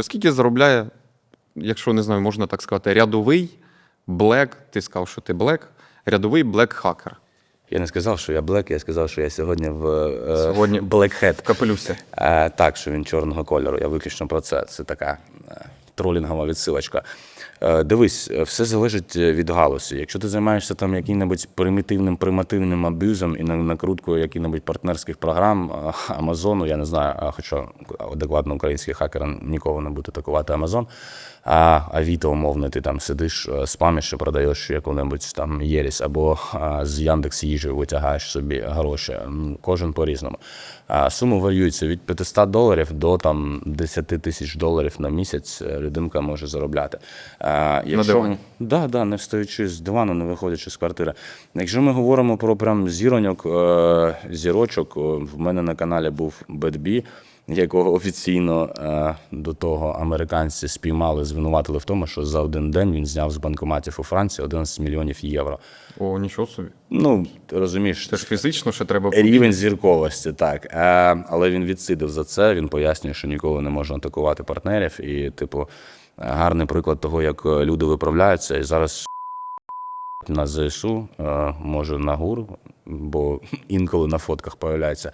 Скільки заробляє, якщо не знаю, можна так сказати, рядовий блек, ти сказав, що ти блек, рядовий блек-хакер. Я не сказав, що я блек, я сказав, що я сьогодні в е, Сьогодні блекхет. В капелюсі. Е, так, що він чорного кольору. Я виключно про це. Це така е, тролінгова відсилочка. Е, дивись, е, все залежить від галузі. Якщо ти займаєшся там яким-небудь примітивним, примативним аб'юзом і накруткою яких-небудь партнерських програм е, Амазону, я не знаю, хоча адекватно український хакер ніколи не буде атакувати Амазон. А Авіто, умовно, ти там сидиш, е, спамиш і продаєш яку-небудь там єрість, або з Яндекс їжі витягаєш собі гроші. Кожен по-різному. А, суми варіюються від 500 доларів до там 10 тисяч доларів на місяць е, людинка може заробляти. А, якщо, дивані? Да, да, не встаючи з дивану, не виходячи з квартири. Якщо ми говоримо про прям зіроньок, е, зірочок, в мене на каналі був Бетбі, якого офіційно е, до того американці спіймали, звинуватили в тому, що за один день він зняв з банкоматів у Франції 11 мільйонів євро. О, нічого собі. Ну, ти розумієш, Це ж фізично ще треба Рівень зірковості, так. Е, але він відсидив за це. Він пояснює, що ніколи не можна атакувати партнерів. І, типу, гарний приклад того, як е, люди виправляються. І зараз на ЗСУ, е, може на ГУР, бо інколи на фотках появляються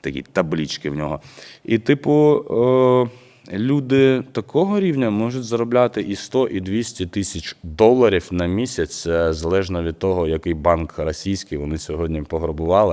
такі таблічки в нього. І, типу, е, люди такого рівня можуть заробляти і 100, і 200 тисяч доларів на місяць, е, залежно від того, який банк російський вони сьогодні пограбували.